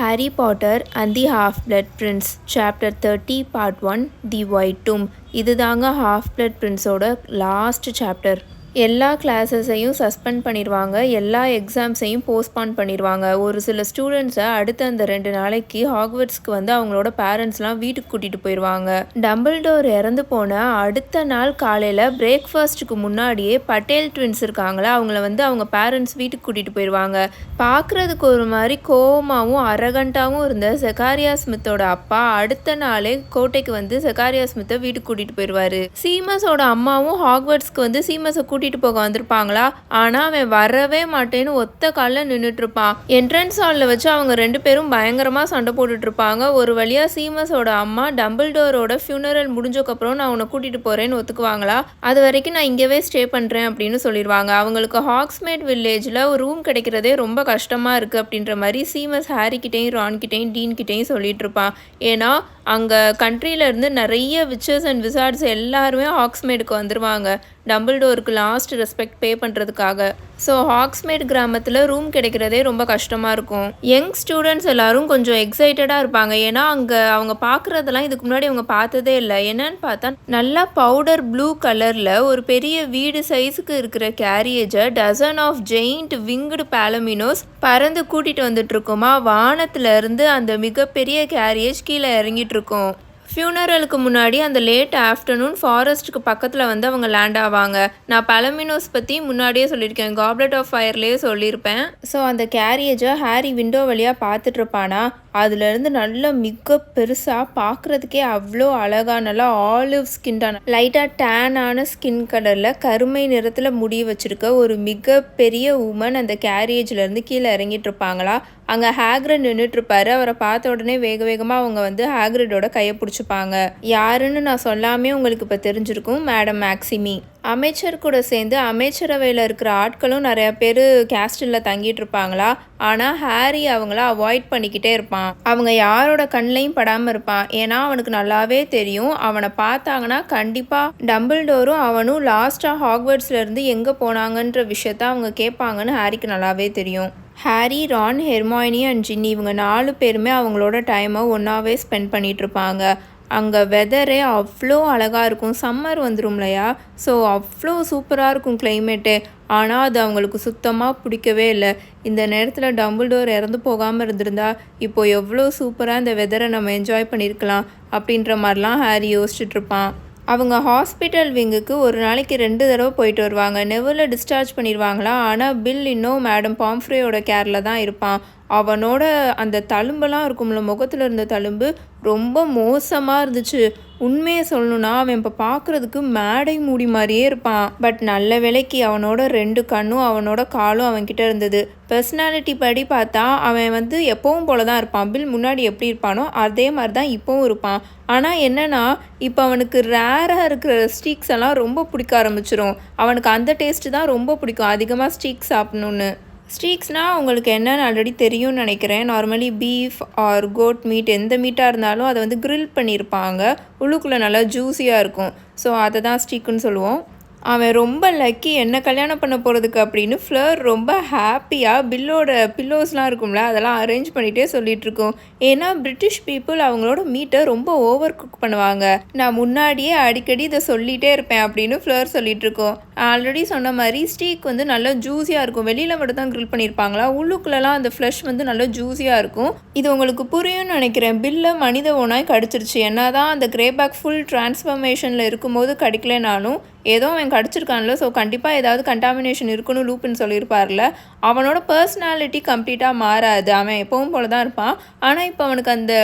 Harry Potter and the Half-Blood Prince Chapter 30 Part 1 The White Tomb இதுதாங்க half blood பிரின்ஸோட last chapter எல்லா கிளாஸஸையும் suspend பண்ணிடுவாங்க எல்லா எக்ஸாம்ஸையும் போஸ்ட்பான் பண்ணிடுவாங்க ஒரு சில ஸ்டூடெண்ட்ஸை அடுத்த அந்த ரெண்டு நாளைக்கு ஹாக்வர்ட்ஸ்க்கு வந்து அவங்களோட பேரண்ட்ஸ்லாம் வீட்டுக்கு கூட்டிகிட்டு போயிடுவாங்க டம்பிள்டோர் இறந்து போன அடுத்த நாள் காலையில் பிரேக்ஃபாஸ்ட்டுக்கு முன்னாடியே பட்டேல் ட்வின்ஸ் இருக்காங்களே அவங்கள வந்து அவங்க பேரண்ட்ஸ் வீட்டுக்கு கூட்டிகிட்டு போயிடுவாங்க பார்க்குறதுக்கு ஒரு மாதிரி கோவமாகவும் அரகண்டாகவும் இருந்த செகாரியா ஸ்மித்தோட அப்பா அடுத்த நாளே கோட்டைக்கு வந்து செகாரியா ஸ்மித்தை வீட்டுக்கு கூட்டிகிட்டு போயிடுவாரு சீமஸோட அம்மாவும் ஹாக்வர்ட்ஸ்க்கு வந்து சீமஸை கூட்டிகிட்டு போக வந்திருப்பாங்களா? ஆனால் அவன் வரவே மாட்டேன்னு ஒத்த காலில் நின்றுட்டு இருப்பான் என்ட்ரன்ஸ் ஹாலில் வச்சு அவங்க ரெண்டு பேரும் பயங்கரமாக சண்டை போட்டுட்டு இருப்பாங்க ஒரு வழியாக சீமஸோட அம்மா டம்பிள்டோரோட ஃபியூனரல் முடிஞ்சக்கப்புறம் நான் உன்னை கூட்டிகிட்டு போகிறேன்னு ஒத்துக்குவாங்களா? அது வரைக்கும் நான் இங்கேவே ஸ்டே பண்ணுறேன் அப்படின்னு சொல்லிடுவாங்க. அவங்களுக்கு ஹாக்ஸ்மேட் வில்லேஜில் ஒரு ரூம் கிடைக்கிறதே ரொம்ப கஷ்டமாக இருக்குது அப்படின்ற மாதிரி சீமஸ் ஹாரிக்கிட்டேயும் ரான்கிட்டேயும் டீன்கிட்டேயும் சொல்லிட்டு இருப்பான் ஏன்னா அங்கே கண்ட்ரியிலேருந்து நிறைய விச்சர்ஸ் அண்ட் விசார்ட்ஸ் எல்லாருமே ஹாக்ஸ்மேடுக்கு வந்துடுவாங்க டம்பிள்டோருக்கு லாஸ்ட் ரெஸ்பெக்ட் பே பண்ணுறதுக்காக ஸோ ஹாக்ஸ்மேட் கிராமத்தில் ரூம் கிடைக்கிறதே ரொம்ப கஷ்டமாக இருக்கும். யங் ஸ்டூடெண்ட்ஸ் எல்லாரும் கொஞ்சம் எக்ஸைட்டடாக இருப்பாங்க. ஏன்னா அங்கே அவங்க பார்க்குறதெல்லாம் இதுக்கு முன்னாடி அவங்க பார்த்ததே இல்லை. என்னன்னு பார்த்தா நல்லா பவுடர் ப்ளூ கலரில் ஒரு பெரிய வீடு சைஸுக்கு இருக்கிற கேரியேஜை dozen of giant winged palominos பறந்து கூட்டிகிட்டு வந்துட்டு இருக்கோமா? வானத்துலேருந்து அந்த மிகப்பெரிய கேரியேஜ் கீழே இறங்கிட்டு இருக்கோம். ஃபியூனரலுக்கு முன்னாடி அந்த லேட் ஆஃப்டர்நூன் ஃபாரஸ்ட்டுக்கு பக்கத்தில் வந்து அவங்க லேண்ட் ஆவாங்க. நான் பலமினோஸ் பற்றி முன்னாடியே சொல்லியிருக்கேன். காப்லெட் ஆஃப் ஃபயர்லேயே சொல்லியிருப்பேன். ஸோ அந்த கேரியேஜை ஹாரி விண்டோ வழியாக பார்த்துட்ருப்பானா அதுலேருந்து நல்லா மிக பெருசாக பார்க்குறதுக்கே அவ்வளோ அழகாக நல்லா ஆலிவ் ஸ்கின்டான லைட்டாக டேனான ஸ்கின் கலரில் கருமை நிறத்தில் முடி வச்சுருக்க ஒரு மிகப்பெரிய உமன் அந்த கேரியேஜ்லேருந்து கீழே இறங்கிட்டு இருப்பாங்களா? அங்கே ஹேக்ரட் நின்றுட்டுருப்பாரு அவரை பார்த்த உடனே வேக வேகமாக அவங்க வந்து ஹேக்ரடோட கையை பிடிச்சிப்பாங்க. யாருன்னு நான் சொல்லாமே உங்களுக்கு இப்போ தெரிஞ்சிருக்கும் மேடம் மேக்ஸிமி அமைச்சர் கூட சேர்ந்து அமைச்சரவையில் இருக்கிற ஆட்களும் நிறைய பேர் கேஸ்டில் தங்கிட்டு இருப்பாங்களா? ஆனால் ஹாரி அவங்கள அவாய்ட் பண்ணிக்கிட்டே இருப்பான். அவங்க யாரோட கண்ணையும் படாமல் இருப்பான். ஏன்னா அவனுக்கு நல்லாவே தெரியும். அவனை பார்த்தாங்கன்னா கண்டிப்பாக டம்பிள் டோரும் அவனும் லாஸ்ட்டாக ஹாக்வர்ட்ஸில் இருந்து எங்கே போனாங்கன்ற விஷயத்த அவங்க கேட்பாங்கன்னு ஹாரிக்கு நல்லாவே தெரியும். Harry Ron Hermione and Ginny இவங்க நாலு பேருமே அவங்களோட டைமை ஒன்றாவே ஸ்பெண்ட் பண்ணிகிட்ருப்பாங்க இருப்பாங்க. அங்கே வெதரே அவ்வளோ அழகாக இருக்கும். சம்மர் வந்துடும் இல்லையா ஸோ அவ்வளோ சூப்பராக இருக்கும் கிளைமேட்டு ஆனால் அது அவங்களுக்கு சுத்தமாக பிடிக்கவே இல்லை. இந்த நேரத்தில் டம்பிள்டோர் இறந்து போகாமல் இருந்திருந்தா இப்போ எவ்வளோ சூப்பராக இந்த வெதரை நம்ம என்ஜாய் பண்ணியிருக்கலாம் அப்படின்ற மாதிரிலாம் ஹாரி யோசிச்சுட்ருப்பான் அவங்க ஹாஸ்பிட்டல் விங்குக்கு ஒரு நாளைக்கு ரெண்டு தடவை போயிட்டு வருவாங்க. நெவில் டிஸ்சார்ஜ் பண்ணிடுவாங்களா ஆனால் பில் இன்னும் மேடம் பாம்ஃப்ரேயோட கேரில் தான் இருப்பான். அவனோட அந்த தழும்பெல்லாம் இருக்கும்ல முகத்தில் இருந்த தழும்பு ரொம்ப மோசமாக இருந்துச்சு. உண்மையை சொல்லணும்னா அவன் இப்போ பார்க்குறதுக்கு மேடை மூடி மாதிரியே இருப்பான். பட் நல்ல வேலைக்கு அவனோட ரெண்டு கண்ணும் அவனோட காலும் அவன்கிட்ட இருந்தது. பர்சனாலிட்டி படி பார்த்தா அவன் வந்து எப்பவும் போல தான் இருப்பான். பில் முன்னாடி எப்படி இருப்பானோ அதே மாதிரி தான் இப்போவும் இருப்பான். ஆனால் என்னென்னா இப்போ அவனுக்கு ரேராக இருக்கிற ஸ்டீக்ஸ் எல்லாம் ரொம்ப பிடிக்க ஆரம்பிச்சிடும் அவனுக்கு அந்த டேஸ்ட்டு தான் ரொம்ப பிடிக்கும். அதிகமாக ஸ்டீக் சாப்பிட்ணுன்னு ஸ்டீக்ஸ்னால் உங்களுக்கு என்னென்னு ஆல்ரெடி தெரியும்னு நினைக்கிறேன். Normally beef or goat meat எந்த மீட்டாக இருந்தாலும் அதை வந்து க்ரில் பண்ணியிருப்பாங்க. உள்ளுக்குள்ளே நல்லா ஜூஸியாக இருக்கும். ஸோ அதை தான் ஸ்டீக்குன்னு சொல்லுவோம். அவன் ரொம்ப லக்கி என்ன கல்யாணம் பண்ண போகிறதுக்கு அப்படின்னு ஃப்ளர் ரொம்ப ஹாப்பியாக பில்லோட பில்லோஸ்லாம் இருக்கும்ல அதெல்லாம் அரேஞ்ச் பண்ணிகிட்டே சொல்லிகிட்ருக்கோம் ஏன்னா பிரிட்டிஷ் பீப்புள் அவங்களோட மீட்டை ரொம்ப ஓவர் குக் பண்ணுவாங்க. நான் முன்னாடியே அடிக்கடி இதை சொல்லிகிட்டே இருப்பேன் அப்படின்னு ஃப்ளர் சொல்லிகிட்ருக்கோம் ஆல்ரெடி சொன்ன மாதிரி ஸ்டீக் வந்து நல்லா ஜூஸியாக இருக்கும். வெளியில் மட்டும் தான் க்ரில் பண்ணியிருப்பாங்களா? உள்ளுக்குள்ளலாம் அந்த ஃப்ளஷ் வந்து நல்லா ஜூஸியாக இருக்கும். இது உங்களுக்கு புரியும்னு நினைக்கிறேன். பில்லை மனித ஓனாய் கடிச்சிருச்சு. என்ன தான் அந்த கிரேபேக் ஃபுல் டிரான்ஸ்ஃபர்மேஷனில் இருக்கும்போது கிடைக்கலனாலும் ஏதோ அவன் கடிச்சிருக்கான்ல ஸோ கண்டிப்பாக ஏதாவது கண்டாமினேஷன் இருக்குன்னு லூப்புன்னு சொல்லியிருப்பார்ல அவனோட பர்சனாலிட்டி கம்ப்ளீட்டாக மாறாது. அவன் எப்பவும் போல தான் இருப்பான். ஆனால் இப்போ அவனுக்கு அந்த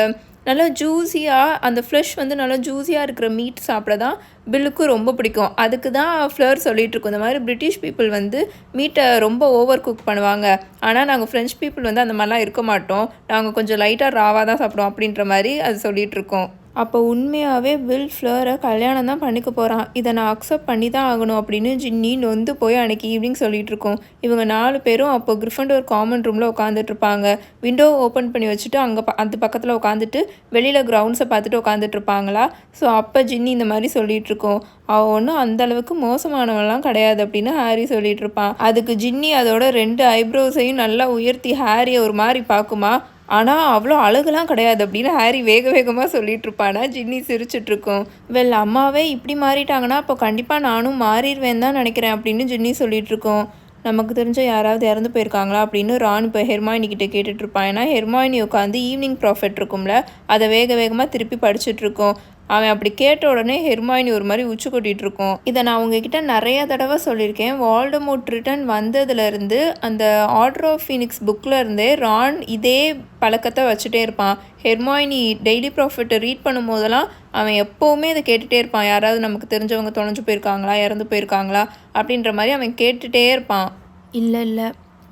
நல்லா ஜூஸியாக அந்த ஃப்ளஷ் வந்து நல்லா ஜூஸியாக இருக்கிற மீட் சாப்பிட தான் பில்லுக்கு ரொம்ப பிடிக்கும். அதுக்கு தான் ஃப்ளர் சொல்லிட்டு இருக்கோம். இந்த மாதிரி பிரிட்டிஷ் பீப்புள் வந்து மீட்டை ரொம்ப ஓவர் குக் பண்ணுவாங்க. ஆனால் நாங்கள் ஃப்ரெஞ்ச் பீப்புள் வந்து அந்த மாதிரிலாம் இருக்க மாட்டோம். நாங்கள் கொஞ்சம் லைட்டாக ராவாக தான் சாப்பிடுவோம் அப்படின்ற மாதிரி அது சொல்லிகிட்ருக்கோம் இருக்கோம். அப்போ உண்மையாகவே வில் ஃப்ளரை கல்யாணம் தான் பண்ணிக்க போகிறான் இதை நான் அக்செப்ட் பண்ணி தான் ஆகணும் அப்படின்னு ஜின்னி நொந்து போய் அன்னைக்கு ஈவினிங் சொல்லிட்டு இருக்கோம். இவங்க நாலு பேரும் அப்போ கிரிஃபண்டோர் காமன் ரூமில் உட்காந்துட்டு இருப்பாங்க. விண்டோ ஓப்பன் பண்ணி வச்சுட்டு அங்கே அந்த பக்கத்தில் உட்காந்துட்டு வெளியில் கிரவுண்ட்ஸை பார்த்துட்டு உட்காந்துட்டு இருப்பாங்களா? ஸோ அப்போ ஜின்னி இந்த மாதிரி சொல்லிட்டு இருக்கோம். அவள் ஒன்றும் அந்தளவுக்கு மோசமானவெல்லாம் கிடையாது அப்படின்னு ஹாரி சொல்லிட்டு இருப்பான். அதுக்கு ஜின்னி அதோட ரெண்டு ஐப்ரோஸையும் நல்லா உயர்த்தி ஹாரியை ஒரு மாதிரி பார்க்குமா? ஆனால் அவ்வளோ அழகுலாம் கிடையாது அப்படின்னு ஹாரி வேக வேகமாக சொல்லிட்டு இருப்பானா ஜின்னி சிரிச்சிட்ருக்கோம் வெல் அம்மாவே இப்படி மாறிட்டாங்கன்னா அப்போ கண்டிப்பாக நானும் மாறிடுவேன் தான் நினைக்கிறேன் அப்படின்னு ஜின்னி சொல்லிகிட்ருக்கோம் இருக்கோம் நமக்கு தெரிஞ்ச யாராவது இறந்து போயிருக்காங்களா? அப்படின்னு ரான் இப்போ ஹெர்மாயினி கிட்ட கேட்டுட்டு ஏன்னா ஹெர்மாயினி உட்காந்து ஈவினிங் ப்ராஃபிட் இருக்கும்ல அதை வேக வேகமாக திருப்பி படிச்சுட்ருக்கோம் அவன் அப்படி கேட்ட உடனே ஹெர்மாயினி ஒரு மாதிரி உச்சி கொட்டிட்டு இருக்கோம். இதை நான் உங்ககிட்ட நிறைய தடவை சொல்லியிருக்கேன். வால்டமோட் ரிட்டன் வந்ததுலேருந்து அந்த ஆர்டர் ஆஃப் ஃபீனிக்ஸ் புக்கில் இருந்தே ரான் இதே பழக்கத்தை வச்சுட்டே இருப்பான். ஹெர்மாயினி டெய்லி ப்ராஃபிட்டை ரீட் பண்ணும்போதெல்லாம் அவன் எப்போவுமே இதை கேட்டுகிட்டே இருப்பான். யாராவது நமக்கு தெரிஞ்சவங்க தொலைஞ்சு போயிருக்காங்களா இறந்து போயிருக்காங்களா அப்படின்ற மாதிரி அவன் கேட்டுகிட்டே இருப்பான். இல்லை இல்லை.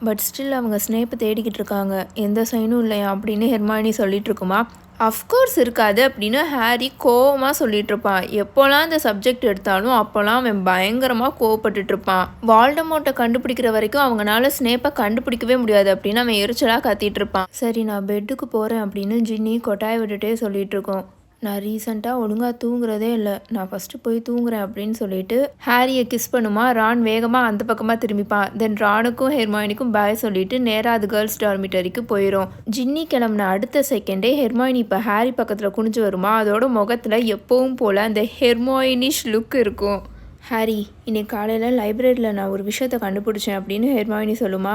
பட் ஸ்டில் அவங்க ஸ்னேப்பை தேடிக்கிட்டு இருக்காங்க. எந்த சைனும் இல்லையா அப்படின்னு ஹெர்மாயினி சொல்லிட்டு இருக்குமா? அஃப்கோர்ஸ் இருக்காது அப்படின்னு ஹாரி கோவமாக சொல்லிகிட்ருப்பான் எப்போல்லாம் இந்த சப்ஜெக்ட் எடுத்தாலும் அப்போல்லாம் அவன் பயங்கரமாக கோவப்பட்டுட்ருப்பான் வால்டமோட்டை கண்டுபிடிக்கிற வரைக்கும் அவங்களால ஸ்னேப்பை கண்டுபிடிக்கவே முடியாது அப்படின்னு அவன் எரிச்சலாக கத்திட்டு இருப்பான் சரி நான் பெட்டுக்கு போகிறேன் அப்படின்னு ஜின்னி கொட்டாய் விட்டுட்டே சொல்லிகிட்ருக்கோம் இருக்கோம் நான் ரீசெண்டாக ஒழுங்காக தூங்குறதே இல்லை. நான் ஃபஸ்ட்டு போய் தூங்குறேன் அப்படின்னு சொல்லிட்டு ஹாரியை கிஸ் பண்ணுமா? ரான் வேகமாக அந்த பக்கமாக திரும்பிப்பான் தென் ரானுக்கும் ஹெர்மாயினிக்கும் பாய் சொல்லிட்டு நேராக அது கேர்ள்ஸ் டார்மிட்டரிக்கு போயிடும் ஜின்னி கிளம்புன அடுத்த செகண்டே ஹெர்மாயினி இப்போ ஹாரி பக்கத்தில் குனிஞ்சு வருமா? அதோட முகத்தில் எப்பவும் போல் அந்த ஹெர்மாயினிஷ் லுக் இருக்கும். ஹாரி இன்னைக்கு காலையில் லைப்ரரியில் நான் ஒரு விஷயத்தை கண்டுபிடிச்சேன் அப்படின்னு ஹெர்மாயினி சொல்லுமா?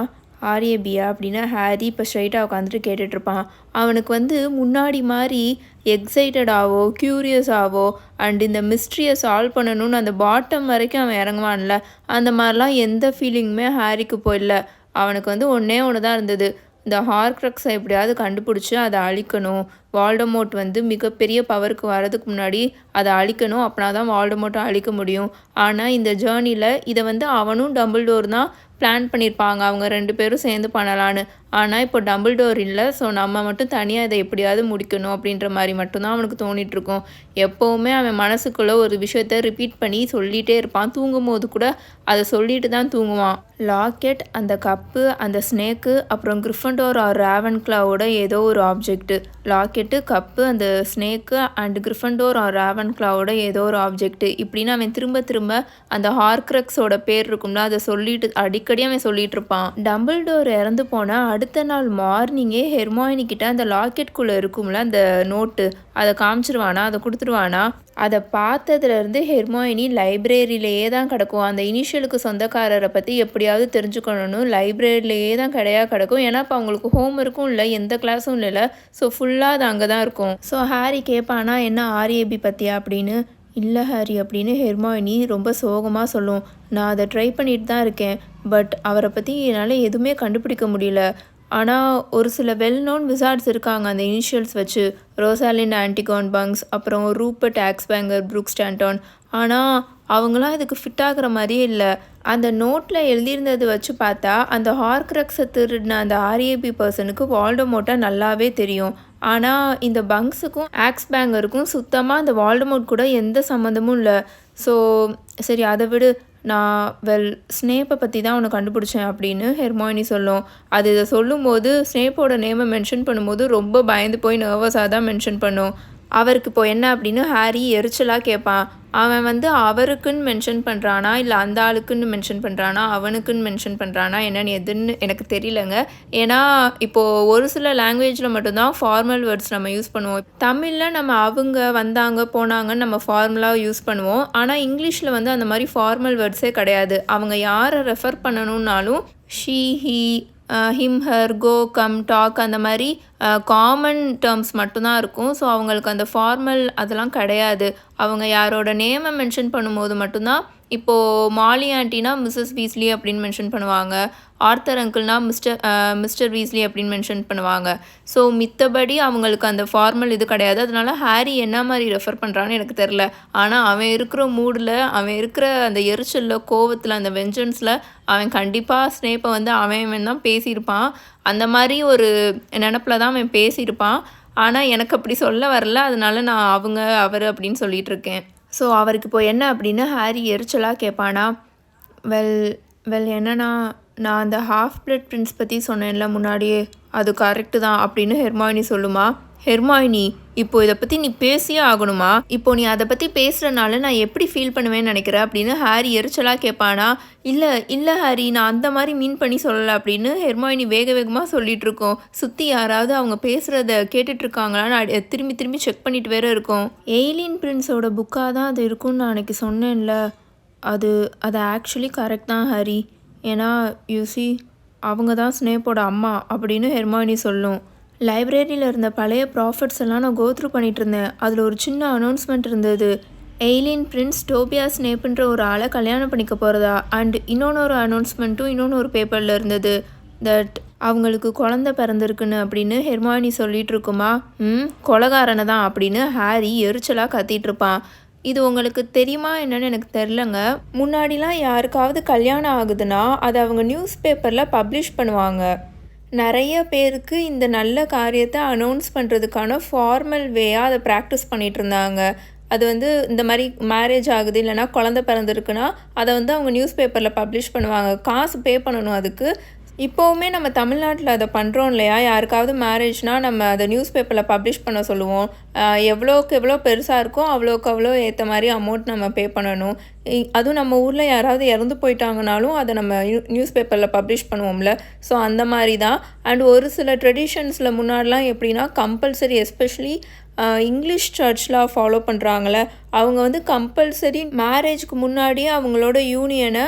ஆரியபியா அப்படின்னா ஹாரி இப்போ ஸ்ட்ரைட்டாக உட்காந்துட்டு கேட்டுட்ருப்பான். அவனுக்கு வந்து முன்னாடி மாதிரி எக்ஸைட்டடாவோ க்யூரியஸாவோ அண்ட் இந்த மிஸ்ட்ரியை சால்வ் பண்ணணும்னு அந்த பாட்டம் வரைக்கும் அவன் இறங்குவான்ல அந்த மாதிரிலாம் எந்த ஃபீலிங்குமே ஹாரிக்கு போயிடல அவனுக்கு வந்து ஒன்றே ஒன்று தான் இருந்தது. இந்த ஹார்க்ரக்ஸை எப்படியாவது கண்டுபிடிச்சி அதை அழிக்கணும். வால்டமோட் வந்து மிகப்பெரிய பவருக்கு வரதுக்கு முன்னாடி அதை அழிக்கணும். அப்படின்னா தான் வால்டமோட்டை அழிக்க முடியும். ஆனால் இந்த ஜேர்னியில் இதை வந்து அவனும் டபுள் டோர் தான் பிளான் பண்ணியிருப்பாங்க அவங்க ரெண்டு பேரும் சேர்ந்து பண்ணலான்னு ஆனால் இப்போ டபுள் டோர் இல்லை ஸோ நம்ம மட்டும் தனியாக இதை எப்படியாவது முடிக்கணும் அப்படின்ற மாதிரி மட்டும்தான் அவனுக்கு தோணிகிட்ருக்கும் எப்போவுமே அவன் மனசுக்குள்ளே ஒரு விஷயத்த ரிப்பீட் பண்ணி சொல்லிகிட்டே இருப்பான். தூங்கும் போது கூட அதை சொல்லிட்டு தான் தூங்குவான். லாக்கெட் அந்த கப்பு அந்த ஸ்னேக்கு அப்புறம் கிரிஃபண்டோர் ஆர் ரேவன் கிளாவோட ஏதோ ஒரு ஆப்ஜெக்ட்டு லாக்கெட்டு கப்பு அந்த ஸ்னேக்கு அண்ட் கிரிஃபண்டோர் ஆர் ரேவன் கிளாவோட ஏதோ ஒரு ஆப்ஜெக்ட்டு இப்படின்னு அவன் திரும்ப திரும்ப அந்த ஹார்க்ரக்ஸோட பேர் இருக்கும்ல அதை சொல்லிட்டு அடிக்கடி அவன் சொல்லிட்டு இருப்பான். டபுள் டோர் இறந்து போனால் அடுத்த நாள் மார்னிங்கே ஹெர்மாயினிக்கிட்ட அந்த லாக்கெட்குள்ளே இருக்கும்ல அந்த நோட்டு அதை காமிச்சிருவானா அதை கொடுத்துருவானா அதை பார்த்ததுலேருந்து ஹெர்மாயினி லைப்ரரியிலேயே தான் கிடக்கும். அந்த இனிஷியலுக்கு சொந்தக்காரரை பற்றி எப்படியாவது தெரிஞ்சுக்கணும்னு லைப்ரரியிலேயே தான் கிடையா கிடக்கும். ஏன்னா இப்போ அவங்களுக்கு ஹோம் ஒர்க்கும் இல்லை எந்த கிளாஸும் இல்லைல்ல ஸோ ஃபுல்லாக அது அங்கே தான் இருக்கும். ஸோ ஹாரி கேட்பானா என்ன ஆர்ஏபி பற்றியா அப்படின்னு. இல்லை ஹாரி அப்படின்னு ஹெர்மாயினி ரொம்ப சோகமாக சொல்லும். நான் அதை ட்ரை பண்ணிட்டு தான் இருக்கேன் பட் அவரை பற்றி என்னால் எதுவுமே கண்டுபிடிக்க முடியல. ஆனால் ஒரு சில வெல் நோன் விசார்ட்ஸ் இருக்காங்க. அந்த இனிஷியல்ஸ் வச்சு ரோசாலின் ஆன்டிகான் பங்க்ஸ் அப்புறம் ரூப்பர்ட் ஆக்ஸ்பேங்கர் ப்ரூக் ஸ்டாண்டான் ஆனால் அவங்களாம் இதுக்கு ஃபிட் ஆகிற மாதிரியே இல்லை. அந்த நோட்டில் எழுதியிருந்தது வச்சு பார்த்தா அந்த ஹார்க்ரக்ஸை திருடின அந்த ஆர்ஏபி பர்சனுக்கு வால்டமோட்டாக நல்லாவே தெரியும். ஆனால் இந்த பங்க்ஸுக்கும் ஆக்ஸ் பேங்கருக்கும் சுத்தமாக அந்த வால்டமோட் கூட எந்த சம்மந்தமும் இல்லை. ஸோ சரி அதை விடு. நான் வெல் ஸ்னேப்பை பற்றி தான் உன்னை கண்டுபிடிச்சேன் அப்படின்னு ஹெர்மாயினி சொல்லும். அது இதை சொல்லும்போது ஸ்னேப்போட நேமை மென்ஷன் பண்ணும்போது ரொம்ப பயந்து போய் நர்வஸாக தான் மென்ஷன் பண்ணும். அவருக்கு இப்போ என்ன அப்படின்னு ஹாரி எரிச்சலாக கேட்பான் அவன் வந்து அவருக்குன்னு மென்ஷன் பண்ணுறானா இல்லை அந்த ஆளுக்குன்னு மென்ஷன் பண்ணுறானா அவனுக்குன்னு மென்ஷன் பண்ணுறானா என்னன்னு எதுன்னு எனக்கு தெரியலங்க. ஏன்னா இப்போது ஒரு சில லாங்குவேஜில் மட்டும்தான் ஃபார்மல் வேர்ட்ஸ் நம்ம யூஸ் பண்ணுவோம். தமிழில் நம்ம அவங்க வந்தாங்க போனாங்கன்னு நம்ம ஃபார்மலாக யூஸ் பண்ணுவோம். ஆனால் இங்கிலீஷில் வந்து அந்த மாதிரி ஃபார்மல் வேர்ட்ஸே கிடையாது. அவங்க யாரை refer பண்ணணுன்னாலும் she he him her go come talk அந்த மாதிரி காமன் டேர்ம்ஸ் மட்டும்தான் இருக்கும். ஸோ அவங்களுக்கு அந்த ஃபார்மல் அதெல்லாம் கிடையாது. அவங்க யாரோட நேமை மென்ஷன் பண்ணும்போது மட்டும்தான் இப்போது மாலி ஆண்டினா மிஸ்ஸஸ் வீஸ்லி அப்படின்னு மென்ஷன் பண்ணுவாங்க. ஆர்த்தர் அங்கிள்னா மிஸ்டர் மிஸ்டர் வீஸ்லி அப்படின்னு மென்ஷன் பண்ணுவாங்க. ஸோ மித்தபடி அவங்களுக்கு அந்த ஃபார்மல் இது கிடையாது. அதனால ஹாரி என்ன மாதிரி ரெஃபர் பண்ணுறான்னு எனக்கு தெரில ஆனால் அவன் இருக்கிற மூடில் அவன் இருக்கிற அந்த எரிச்சலில் கோவத்தில் அந்த வெஞ்சன்ஸில் அவன் கண்டிப்பாக ஸ்னேப்பை வந்து அவன் அவன் தான் பேசியிருப்பான். அந்த மாதிரி ஒரு நினப்பில் தான் அவன் பேசியிருப்பான். ஆனால் எனக்கு அப்படி சொல்ல வரல. அதனால நான் அவங்க அவர் அப்படின்னு சொல்லிகிட்ருக்கேன் இருக்கேன். ஸோ அவருக்கு இப்போ என்ன அப்படின்னு ஹாரி எரிச்சலாக கேட்பானா வெல் வெல் என்னன்னா நான் அந்த ஹாஃப் பிளட் பிரின்ஸ் பற்றி சொன்னேன்ல முன்னாடியே அது கரெக்டு தான் அப்படின்னு ஹெர்மாயினி சொல்லுமா? ஹெர்மாயினி இப்போ இதை பற்றி நீ பேசியே ஆகணுமா? இப்போ நீ அதை பற்றி பேசுகிறனால நான் எப்படி ஃபீல் பண்ணுவேன்னு நினைக்கிறேன் அப்படின்னு ஹாரி எரிச்சலாக கேட்பானா இல்லை இல்லை ஹாரி நான் அந்த மாதிரி மீன் பண்ணி சொல்லலை அப்படின்னு ஹெர்மாயினி வேக வேகமாக சொல்லிட்டு இருக்கோம். சுற்றி யாராவது அவங்க பேசுகிறத கேட்டுட்டு இருக்காங்களான்னு திரும்பி திரும்பி செக் பண்ணிட்டு வேற இருக்கோம். எய்லின் பிரின்ஸோட புக்காக தான் அது இருக்கும்னு நான் அன்னைக்கு சொன்னேன்ல. அது அது ஆக்சுவலி கரெக்ட் தான் ஹாரி. ஏன்னா யூசி அவங்க தான் ஸ்னேப்போட அம்மா அப்படின்னு ஹெர்மாயினி சொல்லும். லைப்ரரியில் இருந்த பழைய ப்ராஃபிட்ஸ் எல்லாம் நான் கோத்ரூ பண்ணிகிட்டு இருந்தேன் அதில் ஒரு சின்ன அனௌன்ஸ்மெண்ட் இருந்தது. எய்லின் பிரின்ஸ் டோபியாஸ் நேப்புன்ற ஒரு ஆளை கல்யாணம் பண்ணிக்க போகிறதா அண்ட் இன்னொன்று ஒரு அனௌன்ஸ்மெண்ட்டும் இன்னொன்று ஒரு பேப்பரில் இருந்தது. தட் அவங்களுக்கு குழந்த பிறந்திருக்குன்னு அப்படின்னு ஹெர்மானி சொல்லிட்டு இருக்குமா? ம் கொலகாரனை தான் அப்படின்னு ஹாரி எரிச்சலாக கத்திட்டு இருப்பான் இது உங்களுக்கு தெரியுமா என்னன்னு எனக்கு தெரிலங்க முன்னாடிலாம் யாருக்காவது கல்யாணம் ஆகுதுன்னா அதை அவங்க நியூஸ் பேப்பரில் பப்ளிஷ் பண்ணுவாங்க. நிறைய பேருக்கு இந்த நல்ல காரியத்தை அனௌன்ஸ் பண்ணுறதுக்கான ஃபார்மல் வேயாக அதை ப்ராக்டிஸ் பண்ணிகிட்டு இருந்தாங்க. அது வந்து இந்த மாதிரி மேரேஜ் ஆகுது இல்லைன்னா குழந்த பிறந்திருக்குன்னா அதை வந்து அவங்க நியூஸ் பேப்பரில் பப்ளிஷ் பண்ணுவாங்க. காசு பே பண்ணணும் அதுக்கு. இப்போவுமே நம்ம தமிழ்நாட்டில் அதை பண்ணுறோம் இல்லையா? யாருக்காவது மேரேஜ்னால் நம்ம அதை நியூஸ் பேப்பரில் பப்ளிஷ் பண்ண சொல்லுவோம். எவ்வளோக்கு எவ்வளோ பெருசாக இருக்கோ அவ்வளோக்கு அவ்வளோ ஏற்ற மாதிரி அமௌண்ட் நம்ம பே பண்ணணும். இ- அதுவும் நம்ம ஊரில் யாராவது இறந்து போயிட்டாங்கனாலும் அதை நம்ம நியூஸ் பேப்பரில் பப்ளிஷ் பண்ணுவோம்ல. ஸோ அந்த மாதிரி தான். அண்ட் ஒரு சில ட்ரெடிஷன்ஸில் முன்னாடிலாம் எப்படின்னா கம்பல்சரி எஸ்பெஷலி இங்கிலீஷ் சர்ச்லாம் ஃபாலோ பண்ணுறாங்களே அவங்க வந்து கம்பல்சரி மேரேஜ்க்கு முன்னாடியே அவங்களோட யூனியனை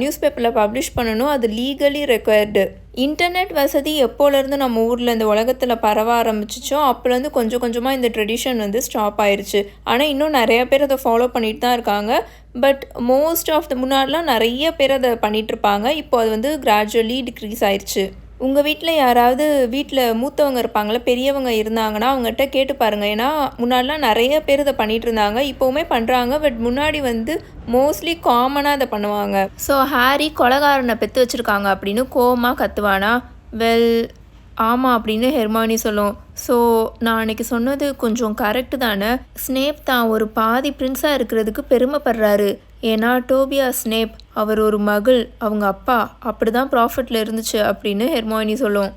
நியூஸ் பேப்பரில் பப்ளிஷ் பண்ணணும். அது லீகலி ரெக்குயர்டு இன்டர்நெட் வசதி எப்போலேருந்து நம்ம ஊரில் இந்த உலகத்தில் பரவ ஆரம்பிச்சிச்சோ அப்போலேருந்து கொஞ்சம் கொஞ்சமாக இந்த ட்ரெடிஷன் வந்து ஸ்டாப் ஆயிடுச்சு ஆனால் இன்னும் நிறைய பேர் அதை ஃபாலோ பண்ணிட்டு தான் இருக்காங்க. பட் மோஸ்ட் ஆஃப் த முன்னாடிலாம் நிறைய பேர் அதை பண்ணிகிட்ருப்பாங்க இருப்பாங்க. இப்போ அது வந்து கிராஜுவலி டிக்ரீஸ் ஆயிடுச்சு உங்கள் வீட்டில் யாராவது வீட்டில் மூத்தவங்க இருப்பாங்களே பெரியவங்க இருந்தாங்கன்னா அவங்ககிட்ட கேட்டு பாருங்கள் ஏன்னா முன்னாடிலாம் நிறைய பேர் இதை பண்ணிட்டு இருந்தாங்க. இப்போவுமே பண்ணுறாங்க பட் முன்னாடி வந்து மோஸ்ட்லி காமனாக இதை பண்ணுவாங்க. ஸோ ஹாரி கொலகாரனை பெற்று வச்சுருக்காங்க அப்படின்னு கோமாக கத்துவானா? வெல் ஆமாம் அப்படின்னு ஹெர்மானி சொல்லும். ஸோ நான் அன்னைக்கு சொன்னது கொஞ்சம் கரெக்டு தானே? ஸ்னேப் தான் ஒரு பாதி பிரின்ஸாக இருக்கிறதுக்கு பெருமைப்படுறாரு. ஏன்னா டோபியா ஸ்னேப் அவர் ஒரு மகள் அவங்க அப்பா அப்படி தான் ப்ராஃபிட்டில் இருந்துச்சு அப்படின்னு ஹெர்மாயினி சொல்லும்.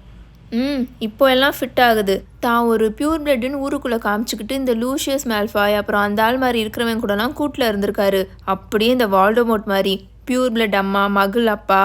ம் இப்போ எல்லாம் ஃபிட் ஆகுது. தான் ஒரு பியூர் பிளட்னு ஊருக்குள்ளே காமிச்சிக்கிட்டு இந்த லூஷியஸ் மேல்ஃபாய் அப்புறம் அந்த ஆள் மாதிரி இருக்கிறவன் கூடலாம் கூட்டில் இருந்திருக்காரு. அப்படியே இந்த வால்டோமோட் மாதிரி பியூர் பிளட் அம்மா மகள் அப்பா